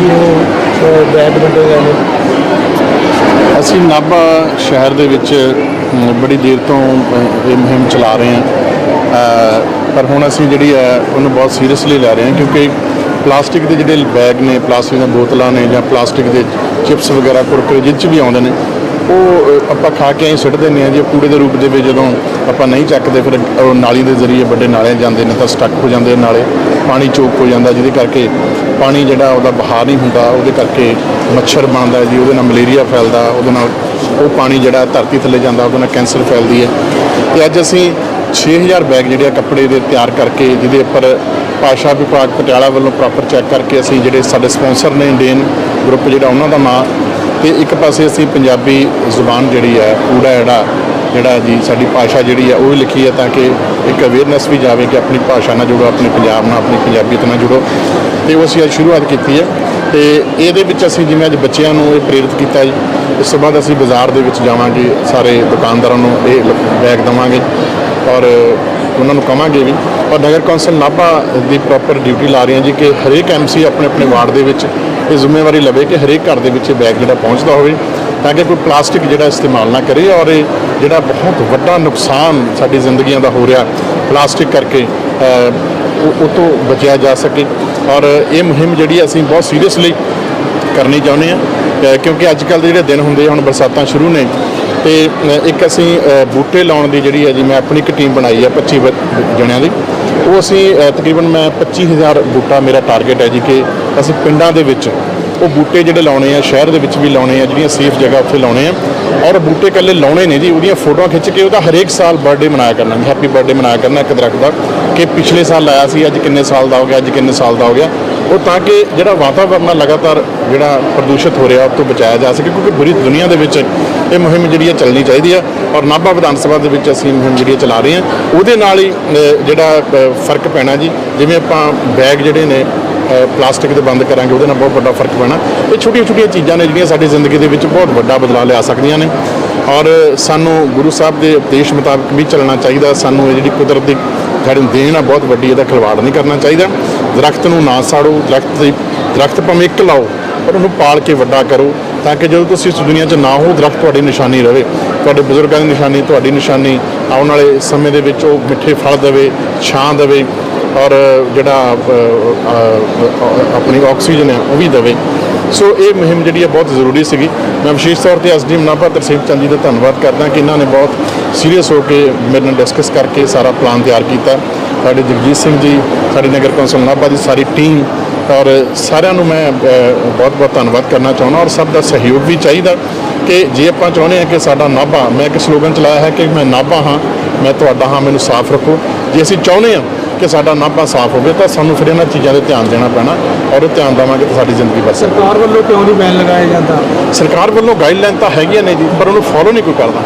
ਜੀ, ਉਹ ਬੈਗ ਵੰਡੇ ਗਏ ਨੇ ਅਸੀਂ ਨਾਭਾ ਸ਼ਹਿਰ ਦੇ ਵਿੱਚ ਬੜੀ ਦੇਰ ਤੋਂ ਇਹ ਮੁਹਿੰਮ ਚਲਾ ਰਹੇ ਹਾਂ। ਪਰ ਹੁਣ ਅਸੀਂ ਜਿਹੜੀ ਹੈ, ਉਹਨੂੰ ਬਹੁਤ ਸੀਰੀਅਸਲੀ ਲੈ ਰਹੇ ਹਾਂ, ਕਿਉਂਕਿ ਪਲਾਸਟਿਕ ਦੇ ਜਿਹੜੇ ਬੈਗ ਨੇ, ਪਲਾਸਟਿਕ ਦੀਆਂ ਬੋਤਲਾਂ ਨੇ ਜਾਂ ਪਲਾਸਟਿਕ ਦੇ ਚਿਪਸ ਵਗੈਰਾ, ਕੁਰਕਰੇ ਜਿਹ 'ਚ ਵੀ ਆਉਂਦੇ ਨੇ, ਉਹ ਆਪਾਂ ਖਾ ਕੇ ਐਂ ਸੁੱਟ ਦਿੰਦੇ ਹਾਂ ਜੇ ਕੂੜੇ ਦੇ ਰੂਪ ਦੇ ਵਿੱਚ ਜਦੋਂ ਆਪਾਂ ਨਹੀਂ ਚੱਕਦੇ, ਫਿਰ ਨਾਲੀ ਦੇ ਜ਼ਰੀਏ ਵੱਡੇ ਨਾਲਿਆਂ ਜਾਂਦੇ ਨੇ, ਤਾਂ ਸਟਕ ਹੋ ਜਾਂਦੇ ਨਾਲੇ। ਪਾਣੀ ਚੋਕ ਹੋ ਜਾਂਦਾ, ਜਿਹਦੇ ਕਰਕੇ ਪਾਣੀ ਜਿਹੜਾ ਉਹਦਾ ਬਹਾ ਨਹੀਂ ਹੁੰਦਾ, ਉਹਦੇ ਕਰਕੇ ਮੱਛਰ ਬਣਦਾ ਜੀ, ਉਹਦੇ ਨਾਲ ਮਲੇਰੀਆ ਫੈਲਦਾ, ਉਹਦੇ ਨਾਲ ਉਹ ਪਾਣੀ ਜਿਹੜਾ ਧਰਤੀ ਥੱਲੇ ਜਾਂਦਾ, ਉਹਦੇ ਨਾਲ ਕੈਂਸਰ ਫੈਲਦੀ ਹੈ। ਤੇ ਅੱਜ ਅਸੀਂ 6000 ਬੈਗ ਜਿਹੜੇ ਆ ਕੱਪੜੇ ਦੇ ਤਿਆਰ ਕਰਕੇ, ਜਿਹਦੇ ਉੱਪਰ ਭਾਸ਼ਾ ਵਿਭਾਗ ਪਟਿਆਲਾ ਵੱਲੋਂ ਪ੍ਰੋਪਰ ਚੈੱਕ ਕਰਕੇ ਅਸੀਂ ਜਿਹੜੇ ਸਾਡੇ ਸਪਾਂਸਰ ਨੇ ਇੰਡੀਅਨ ਗਰੁੱਪ ਜਿਹੜਾ ਉਹਨਾਂ ਦਾ ਨਾਂ, ਤੇ ਇੱਕ ਪਾਸੇ ਅਸੀਂ ਪੰਜਾਬੀ ਜ਼ੁਬਾਨ ਜਿਹੜੀ ਹੈ ਕੂੜਾ ਜਿਹੜਾ ਜਿਹੜਾ ਜੀ ਸਾਡੀ ਭਾਸ਼ਾ ਜਿਹੜੀ ਆ ਉਹ ਵੀ ਲਿਖੀ ਹੈ ਤਾਂ ਕਿ ਇੱਕ ਅਵੇਅਰਨੈਸ ਵੀ ਜਾਵੇ ਕਿ ਆਪਣੀ ਭਾਸ਼ਾ ਨਾਲ ਜੁੜੋ, ਆਪਣੇ ਪੰਜਾਬ ਨਾਲ, ਆਪਣੀ ਪੰਜਾਬੀਅਤ ਨਾਲ ਜੁੜੋ। ਤੇ ਉਹ ਅਸੀਂ ਅੱਜ ਸ਼ੁਰੂਆਤ ਕੀਤੀ ਹੈ ਤੇ ਇਹਦੇ ਵਿੱਚ ਅਸੀਂ ਜਿਵੇਂ ਅੱਜ ਬੱਚਿਆਂ ਨੂੰ ਇਹ ਪ੍ਰੇਰਿਤ ਕੀਤਾ ਜੀ, ਇਸ ਤੋਂ ਬਾਅਦ ਅਸੀਂ ਬਾਜ਼ਾਰ ਦੇ ਵਿੱਚ ਜਾਵਾਂਗੇ, ਸਾਰੇ ਦੁਕਾਨਦਾਰਾਂ ਨੂੰ ਇਹ ਬੈਗ ਦੇਵਾਂਗੇ ਔਰ ਉਹਨਾਂ ਨੂੰ ਕਵਾਂਗੇ ਵੀ, ਔਰ ਨਗਰ ਕੌਂਸਲ ਨਾਭਾ ਦੀ ਪ੍ਰੋਪਰ ਡਿਊਟੀ ਲਾ ਰਹੀ ਹੈ ਜੀ ਕਿ ਹਰੇਕ ਐਮਸੀ ਆਪਣੇ ਆਪਣੇ ਵਾਰਡ ਦੇ ਵਿੱਚ ਇਹ ਜ਼ਿੰਮੇਵਾਰੀ ਲਵੇ ਕਿ ਹਰੇਕ ਘਰ ਦੇ ਵਿੱਚ ਇਹ ਬੈਗ ਜਿਹੜਾ ਪਹੁੰਚਦਾ ਹੋਵੇ। ਤਾਂ ਕਿ ਕੋਈ ਪਲਾਸਟਿਕ ਜਿਹੜਾ ਇਸਤੇਮਾਲ ਨਾ ਕਰੇ ਔਰ ਇਹ ਜਿਹੜਾ ਬਹੁਤ ਵੱਡਾ ਨੁਕਸਾਨ ਸਾਡੀ ਜ਼ਿੰਦਗੀਆਂ ਦਾ ਹੋ ਰਿਹਾ ਪਲਾਸਟਿਕ ਕਰਕੇ ਉਹ ਤੋਂ ਬਚਿਆ ਜਾ ਸਕੇ। ਔਰ ਇਹ ਮੁਹਿੰਮ ਜਿਹੜੀ ਅਸੀਂ ਬਹੁਤ ਸੀਰੀਅਸਲੀ ਕਰਨੀ ਚਾਹੁੰਦੇ ਆ ਕਿਉਂਕਿ ਅੱਜ ਕੱਲ ਦੇ ਜਿਹੜੇ ਦਿਨ ਹੁੰਦੇ ਆ, ਹੁਣ ਬਰਸਾਤਾਂ ਸ਼ੁਰੂ ਨੇ ਤੇ ਇੱਕ ਅਸੀਂ ਬੂਟੇ ਲਾਉਣ ਦੀ ਜਿਹੜੀ ਹੈ ਜੀ ਮੈਂ ਆਪਣੀ ਇੱਕ ਟੀਮ ਬਣਾਈ ਹੈ 25 ਜਣਿਆਂ ਦੀ। ਉਹ ਅਸੀਂ ਤਕਰੀਬਨ ਮੈਂ 25000 ਬੂਟਾ ਮੇਰਾ ਟਾਰਗੇਟ ਹੈ ਜੀ ਕਿ ਅਸੀਂ ਪਿੰਡਾਂ ਦੇ ਵਿੱਚ ਉਹ ਬੂਟੇ ਜਿਹੜੇ ਲਾਉਣੇ ਆ, ਸ਼ਹਿਰ ਦੇ ਵਿੱਚ ਵੀ ਲਾਉਣੇ ਆ, ਜਿਹੜੀਆਂ ਸੇਫ ਜਗ੍ਹਾ ਉੱਥੇ ਲਾਉਣੇ ਆ। ਔਰ ਬੂਟੇ ਇਕੱਲੇ ਲਾਉਣੇ ਨੇ ਜੀ, ਉਹਦੀਆਂ ਫੋਟੋਆਂ ਖਿੱਚ ਕੇ ਉਹਦਾ ਹਰੇਕ ਸਾਲ ਬਰਥਡੇ ਮਨਾਇਆ ਕਰਨਾ ਹੈਪੀ ਬਰਥਡੇ ਮਨਾਇਆ ਕਰਨਾ ਇੱਕ ਦਰਖਤ ਦਾ, ਕਿ ਪਿਛਲੇ ਸਾਲ ਲਾਇਆ ਸੀ, ਅੱਜ ਕਿੰਨੇ ਸਾਲ ਦਾ ਹੋ ਗਿਆ, ਅੱਜ ਕਿੰਨੇ ਸਾਲ ਦਾ ਹੋ ਗਿਆ। ਉਹ ਤਾਂ ਕਿ ਜਿਹੜਾ ਵਾਤਾਵਰਨ ਆ ਲਗਾਤਾਰ ਜਿਹੜਾ ਪ੍ਰਦੂਸ਼ਿਤ ਹੋ ਰਿਹਾ, ਉਹ ਤੋਂ ਬਚਾਇਆ ਜਾ ਸਕੇ, ਕਿਉਂਕਿ ਪੂਰੀ ਦੁਨੀਆ ਦੇ ਵਿੱਚ ਇਹ ਮੁਹਿੰਮ ਜਿਹੜੀ ਹੈ ਚੱਲਣੀ ਚਾਹੀਦੀ ਆ ਔਰ ਨਾਭਾ ਵਿਧਾਨ ਸਭਾ ਦੇ ਵਿੱਚ ਅਸੀਂ ਮੁਹਿੰਮ ਜਿਹੜੀ ਹੈ ਚਲਾ ਰਹੇ ਹਾਂ। ਉਹਦੇ ਨਾਲ ਹੀ ਜਿਹੜਾ ਫ਼ਰਕ ਪੈਣਾ ਜੀ। ਜਿਵੇਂ ਆਪਾਂ ਬੈਗ ਜਿਹੜੇ ਨੇ ਪਲਾਸਟਿਕ ਦੇ ਬੰਦ ਕਰਾਂਗੇ, ਉਹਦੇ ਨਾਲ ਬਹੁਤ ਵੱਡਾ ਫ਼ਰਕ ਪੈਣਾ। ਇਹ ਛੋਟੀਆਂ ਛੋਟੀਆਂ ਚੀਜ਼ਾਂ ਨੇ, ਜਿਹੜੀਆਂ ਸਾਡੀ ਜ਼ਿੰਦਗੀ ਦੇ ਵਿੱਚ ਬਹੁਤ ਵੱਡਾ ਬਦਲਾਅ ਲਿਆ ਸਕਦੀਆਂ ਨੇ। ਔਰ ਸਾਨੂੰ ਗੁਰੂ ਸਾਹਿਬ ਦੇ ਉਪਦੇਸ਼ ਮੁਤਾਬਕ ਵੀ ਚੱਲਣਾ ਚਾਹੀਦਾ। ਸਾਨੂੰ ਇਹ ਜਿਹੜੀ ਕੁਦਰਤ ਦੀ ਸਾਡੀ ਦੇਣ ਆ, ਬਹੁਤ ਵੱਡੀ ਇਹਦਾ ਖਿਲਵਾੜ ਨਹੀਂ ਕਰਨਾ ਚਾਹੀਦਾ। ਦਰਖਤ ਨੂੰ ਨਾ ਸਾੜੋ, ਦਰਖਤ ਦੀ, ਦਰਖਤ ਭਾਵੇਂ ਇੱਕ ਲਾਓ, ਪਰ ਉਹਨੂੰ ਪਾਲ ਕੇ ਵੱਡਾ ਕਰੋ, ਤਾਂ ਕਿ ਜਦੋਂ ਤੁਸੀਂ ਇਸ ਦੁਨੀਆ 'ਚ ਨਾ ਹੋ, ਦਰਖਤ ਤੁਹਾਡੀ ਨਿਸ਼ਾਨੀ ਰਵੇ। ਤੁਹਾਡੇ ਬਜ਼ੁਰਗਾਂ ਦੀ ਨਿਸ਼ਾਨੀ, ਤੁਹਾਡੀ ਨਿਸ਼ਾਨੀ ਆਉਣ ਵਾਲੇ ਸਮੇਂ ਦੇ ਵਿੱਚ ਉਹ ਮਿੱਠੇ ਫਲ ਦੇਵੇ, ਛਾਂ ਦੇਵੇ ਔਰ ਜਿਹੜਾ ਆਪਣੀ ਆਕਸੀਜਨ ਹੈ, ਉਹ ਵੀ ਦੇਵੇ। ਸੋ ਇਹ ਮੁਹਿੰਮ ਜਿਹੜੀ ਹੈ ਬਹੁਤ ਜ਼ਰੂਰੀ ਸੀਗੀ। ਮੈਂ ਵਿਸ਼ੇਸ਼ ਤੌਰ ਤੇ ਐਸਡੀਐਮ ਨਾਭਾ ਤਰਸੇਮ ਚੰਦ ਜੀ ਦਾ ਧੰਨਵਾਦ ਕਰਦਾ ਕਿ ਇਹਨਾਂ ਨੇ ਬਹੁਤ ਸੀਰੀਅਸ ਹੋ ਕੇ ਮੇਰੇ ਨਾਲ ਡਿਸਕਸ ਕਰਕੇ ਸਾਰਾ ਪਲਾਨ ਤਿਆਰ ਕੀਤਾ। ਸਾਡੇ ਜਗਜੀਤ ਸਿੰਘ ਜੀ, ਸਾਡੇ ਨਗਰ ਕੌਂਸਲ ਨਾਭਾ ਦੀ ਸਾਰੀ ਟੀਮ ਔਰ ਸਾਰਿਆਂ ਨੂੰ ਮੈਂ ਬਹੁਤ ਬਹੁਤ ਧੰਨਵਾਦ ਕਰਨਾ ਚਾਹੁੰਦਾ ਔਰ ਸਭ ਦਾ ਸਹਿਯੋਗ ਵੀ ਚਾਹੀਦਾ ਕਿ ਜੇ ਆਪਾਂ ਚਾਹੁੰਦੇ ਹਾਂ ਕਿ ਸਾਡਾ ਨਾਭਾ, ਮੈਂ ਇੱਕ ਸਲੋਗਨ ਚਲਾਇਆ ਹੈ ਕਿ ਮੈਂ ਨਾਭਾ ਹਾਂ, ਮੈਂ ਤੁਹਾਡਾ ਹਾਂ, ਮੈਨੂੰ ਸਾਫ਼ ਰੱਖੋ। ਜੇ ਅਸੀਂ ਚਾਹੁੰਦੇ ਹਾਂ ਕਿ ਸਾਡਾ ਨਾਭਾ ਸਾਫ਼ ਹੋਵੇ ਤਾਂ ਸਾਨੂੰ ਫਿਰ ਇਹਨਾਂ ਚੀਜ਼ਾਂ ਦੇ ਧਿਆਨ ਦੇਣਾ ਪੈਣਾ ਔਰ ਉਹ ਧਿਆਨ ਦੇਵਾਂਗੇ ਤਾਂ ਸਾਡੀ ਜ਼ਿੰਦਗੀ ਬਚ ਸਕਦੀ ਸਰਕਾਰ ਵੱਲੋਂ ਕਿਉਂ ਨਹੀਂ ਬੈਨ ਲਗਾਇਆ ਜਾਂਦਾ? ਸਰਕਾਰ ਵੱਲੋਂ ਗਾਈਡਲਾਈਨ ਤਾਂ ਹੈਗੀਆਂ ਨੇ ਜੀ ਪਰ ਉਹਨੂੰ ਫੋਲੋ ਨਹੀਂ ਕੋਈ ਕਰਦਾ।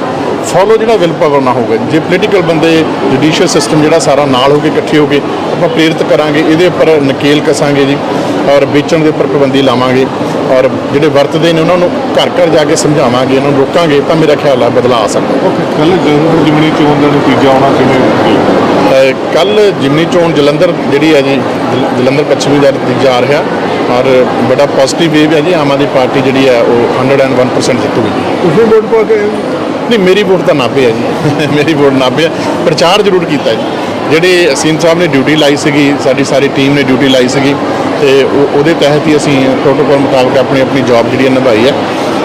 ਫੋਲੋ ਜਿਹੜਾ ਵਿਲ ਪਾਵਰ ਨਾ ਹੋਵੇ ਜੇ ਪੋਲੀਟੀਕਲ ਬੰਦੇ ਜੁਡੀਸ਼ੀਅਲ ਸਿਸਟਮ ਜਿਹੜਾ ਸਾਰਾ ਨਾਲ ਹੋ ਕੇ ਇਕੱਠੇ ਹੋ ਕੇ ਆਪਾਂ ਪ੍ਰੇਰਿਤ ਕਰਾਂਗੇ ਇਹਦੇ ਉੱਪਰ ਨਕੇਲ ਕਸਾਂਗੇ ਜੀ ਔਰ ਵੇਚਣ ਦੇ ਉੱਪਰ ਪਾਬੰਦੀ ਲਾਵਾਂਗੇ ਔਰ ਜਿਹੜੇ ਵਰਤਦੇ ਨੇ ਉਹਨਾਂ ਨੂੰ ਘਰ ਘਰ ਜਾ ਕੇ ਸਮਝਾਵਾਂਗੇ ਉਹਨਾਂ ਨੂੰ ਰੋਕਾਂਗੇ ਤਾਂ ਮੇਰਾ ਖਿਆਲ ਆ ਬਦਲਾਅ ਆ ਸਕਦਾ। ਕੱਲ ਜਨਰਲ ਜਿਮਨੀ ਚੋਣ ਦਾ ਨਤੀਜਾ ਆਉਣਾ ਕਿਵੇਂ? ਕੱਲ ਜਿਮਨੀ ਚੋਣ ਜਲੰਧਰ ਜਿਹੜੀ ਹੈ ਜੀ ਜਲ- ਜਲੰਧਰ ਪੱਛਮੀ ਦਾ ਨਤੀਜਾ ਆ ਰਿਹਾ ਔਰ ਬੜਾ ਪੋਜ਼ਿਟਿਵ ਵੇਵ ਹੈ ਜੀ ਆਮ ਆਦਮੀ ਪਾਰਟੀ ਜਿਹੜੀ ਹੈ ਉਹ 101% ਜਿੱਤੂਗੀ ਤੁਸੀਂ ਵੋਟ ਪਾ ਕੇ ਨਹੀਂ ਮੇਰੀ ਵੋਟ ਤਾਂ ਨਾਭੇ ਹੈ ਜੀ। ਮੇਰੀ ਵੋਟ ਨਾਭੇ ਹੈ। ਪ੍ਰਚਾਰ ਜ਼ਰੂਰ ਕੀਤਾ ਜੀ। ਜਿਹੜੇ ਅਸੀਮ ਸਾਹਿਬ ਨੇ ਡਿਊਟੀ ਲਾਈ ਸੀਗੀ ਸਾਡੀ ਸਾਰੀ ਟੀਮ ਨੇ ਡਿਊਟੀ ਲਾਈ ਸੀਗੀ ਤੇ ਉਹ- ਉਹਦੇ ਤਹਿਤ ਹੀ ਅਸੀਂ ਪ੍ਰੋਟੋਕਾਲ ਮੁਤਾਬਕ ਆਪਣੀ ਆਪਣੀ ਜੌਬ ਜਿਹੜੀ ਹੈ ਨਿਭਾਈ ਹੈ।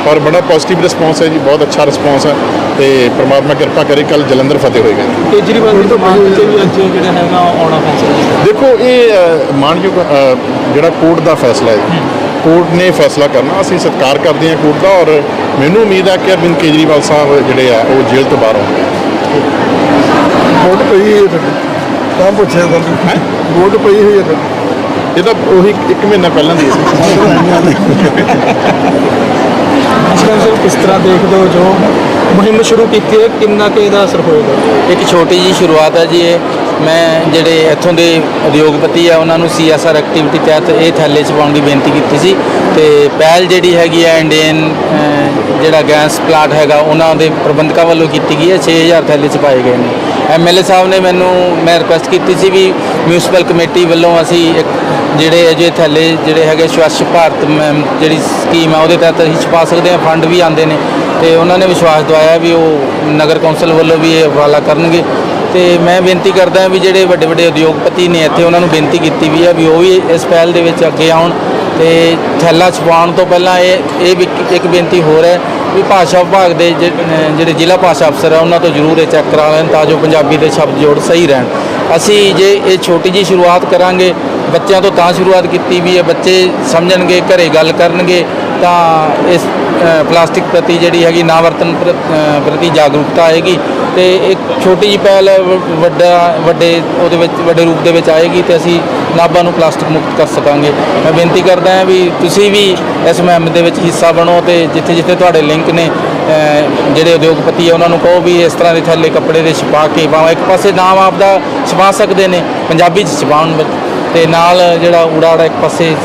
ਔਰ ਬੜਾ ਪੋਜ਼ਿਟਿਵ ਰਿਸਪੌਂਸ ਹੈ ਜੀ ਬਹੁਤ ਅੱਛਾ ਰਿਸਪੌਂਸ ਹੈ ਤੇ ਪ੍ਰਮਾਤਮਾ ਕਿਰਪਾ ਕਰੇ ਕੱਲ ਜਲੰਧਰ ਫਤਿਹ ਹੋਏਗਾ ਕੇਜਰੀਵਾਲ ਜੀ ਤੋਂ ਬਾਅਦ ਵਿੱਚ ਵੀ ਅੱਜ ਜਿਹੜਾ ਹੈਗਾ ਆਉਣਾ ਫੈਸਲਾ ਦੇਖੋ ਇਹ ਅ, ਜਿਹੜਾ ਕੋਰਟ ਦਾ ਫੈਸਲਾ ਹੈ ਕੋਰਟ ਨੇ ਫੈਸਲਾ ਕਰਨਾ ਅਸੀਂ ਸਤਿਕਾਰ ਕਰਦੇ ਹਾਂ ਕੋਰਟ ਦਾ ਔਰ ਮੈਨੂੰ ਉਮੀਦ ਹੈ ਕਿ ਅਰਵਿੰਦ ਕੇਜਰੀਵਾਲ ਸਾਹਿਬ ਜਿਹੜੇ ਆ ਉਹ ਜੇਲ੍ਹ ਤੋਂ ਬਾਹਰ ਆਉਣਗੇ। ਵੋਟ ਪਈ ਹੈ ਤਾਂ ਪੁੱਛਿਆ ਤੁਹਾਨੂੰ। ਹੈਂ? ਵੋਟ ਪਈ ਹੋਈ ਹੈ ਇਹ ਤਾਂ ਉਹੀ ਇੱਕ ਮਹੀਨਾ ਪਹਿਲਾਂ ਦੀ ਹੈ ਅਸਲ ਕਿਸ ਤਰ੍ਹਾਂ ਦੇਖਦੇ ਹੋ, ਜੋ ਮੁਹਿੰਮ ਸ਼ੁਰੂ ਕੀਤੀ ਹੈ, ਕਿੰਨਾ ਕੁ ਇਹਦਾ ਅਸਰ ਹੋਏਗਾ? ਇੱਕ ਛੋਟੀ ਜੀ ਸ਼ੁਰੂਆਤ ਹੈ ਜੀ ਇਹ। ਮੈਂ ਜਿਹੜੇ ਇੱਥੋਂ ਦੇ ਉਦਯੋਗਪਤੀ ਆ, ਉਹਨਾਂ ਨੂੰ ਸੀਐਸਆਰ ਐਕਟੀਵਿਟੀ ਤਹਿਤ ਇਹ ਥੈਲੇ 'ਚ ਪਾਉਣ ਦੀ ਬੇਨਤੀ ਕੀਤੀ ਸੀ। ਤੇ ਪਹਿਲ ਜਿਹੜੀ ਹੈਗੀ ਆ ਇੰਡੀਅਨ ਜਿਹੜਾ ਗੈਸ ਪਲਾਂਟ ਹੈਗਾ, ਉਹਨਾਂ ਦੇ ਪ੍ਰਬੰਧਕਾਂ ਵੱਲੋਂ ਕੀਤੀ ਗਈ ਹੈ। 6000 ਥੈਲੇ 'ਚ ਪਾਏ ਗਏ ਨੇ। ਐਮਐਲਏ ਸਾਹਿਬ ਨੇ ਮੈਨੂੰ, ਮੈਂ ਰਿਕੁਐਸਟ ਕੀਤੀ ਸੀ ਵੀ ਮਿਊਨਿਸਪਲ ਕਮੇਟੀ ਵੱਲੋਂ ਅਸੀਂ ਇੱਕ ਜਿਹੜੇ ਅਜੇ ਥੱਲੇ ਜਿਹੜੇ ਹੈਗੇ ਸਵੱਛ ਭਾਰਤ ਮ- ਜਿਹੜੀ ਸਕੀਮ ਆ, ਉਹਦੇ ਤਹਿਤ ਅਸੀਂ ਛਪਾ ਸਕਦੇ ਹਾਂ, ਫੰਡ ਵੀ ਆਉਂਦੇ ਨੇ। ਤੇ ਉਹਨਾਂ ਨੇ ਵਿਸ਼ਵਾਸ ਦਵਾਇਆ ਵੀ ਉਹ ਨਗਰ ਕੌਂਸਲ ਵੱਲੋਂ ਵੀ ਇਹ ਹਵਾਲਾ ਕਰਨਗੇ। ਤੇ ਮੈਂ ਬੇਨਤੀ ਕਰਦਾ ਵੀ ਜਿਹੜੇ ਵੱਡੇ ਵੱਡੇ ਉਦਯੋਗਪਤੀ ਨੇ ਇੱਥੇ ਉਹਨਾਂ ਨੂੰ ਬੇਨਤੀ ਕੀਤੀ ਵੀ ਹੈ ਵੀ ਉਹ ਵੀ ਇਸ ਪਹਿਲ ਦੇ ਵਿੱਚ ਅੱਗੇ ਆਉਣ। ਤੇ ਥੈਲਾ ਛਪਾਉਣ ਤੋਂ ਪਹਿਲਾਂ ਇਹ ਇਹ ਵੀ ਇੱਕ- ਬੇਨਤੀ ਹੋਰ ਹੈ ਵੀ ਭਾਸ਼ਾ ਵਿਭਾਗ ਦੇ ਜਿਹੜੇ ਜ਼ਿਲ੍ਹਾ ਭਾਸ਼ਾ ਅਫਸਰ ਆ, ਉਹਨਾਂ ਤੋਂ ਜ਼ਰੂਰ ਇਹ ਚੈੱਕ ਕਰਾ ਲੈਣ ਤਾਂ ਜੋ ਪੰਜਾਬੀ ਦੇ ਸ਼ਬਦ ਜੋੜ ਸਹੀ ਰਹਿਣ। ਅਸੀਂ ਜੇ ਇਹ ਛੋਟੀ ਜੀ ਸ਼ੁਰੂਆਤ ਕਰਾਂਗੇ ਬੱਚਿਆਂ ਤੋਂ ਤਾਂ ਸ਼ੁਰੂਆਤ ਕੀਤੀ ਵੀ ਹੈ, ਬੱਚੇ ਸਮਝਣਗੇ, ਘਰੇ ਗੱਲ ਕਰਨਗੇ, ਤਾਂ ਇਸ ਪਲਾਸਟਿਕ ਪ੍ਰਤੀ ਜਿਹੜੀ ਹੈਗੀ ਨਾ ਵਰਤਨ ਪ੍ਰ- ਪ੍ਰਤੀ ਜਾਗਰੂਕਤਾ ਆਏਗੀ ਤੇ ਇੱਕ ਛੋਟੀ ਜਿਹੀ ਪਹਿਲ ਵ- ਵੱਡਾ, ਵੱਡੇ ਉਹਦੇ ਵਿੱਚ, ਵੱਡੇ ਰੂਪ ਦੇ ਵਿੱਚ ਆਏਗੀ ਤੇ ਅਸੀਂ ਨਾਭਾ ਨੂੰ ਪਲਾਸਟਿਕ ਮੁਕਤ ਕਰ ਸਕਾਂਗੇ। ਮੈਂ ਬੇਨਤੀ ਕਰਦਾ ਹਾਂ ਵੀ ਤੁਸੀਂ ਵੀ ਇਸ ਮੁਹਿੰਮ ਦੇ ਵਿੱਚ ਹਿੱਸਾ ਬਣੋ ਤੇ ਜਿੱਥੇ ਜਿੱਥੇ ਤੁਹਾਡੇ ਲਿੰਕ ਨੇ ਜਿਹੜੇ ਉਦਯੋਗਪਤੀ ਆ, ਉਹਨਾਂ ਨੂੰ ਕਹੋ ਵੀ ਇਸ ਤਰ੍ਹਾਂ ਦੇ ਥੱਲੇ ਕੱਪੜੇ ਦੇ ਛਪਾ ਕੇ ਪਾਵਾਂ ਇੱਕ ਪਾਸੇ ਨਾਮ ਆਪਦਾ ਛਪਾ ਸਕਦੇ ਨੇ, ਪੰਜਾਬੀ ਚ ਛਪਾਉਣ ਵਿੱਚ। ਤੇ ਨਾਲ ਜਿਹੜਾ ਊੜਾ ਆੜਾ ਇੱਕ ਪਾਸੇ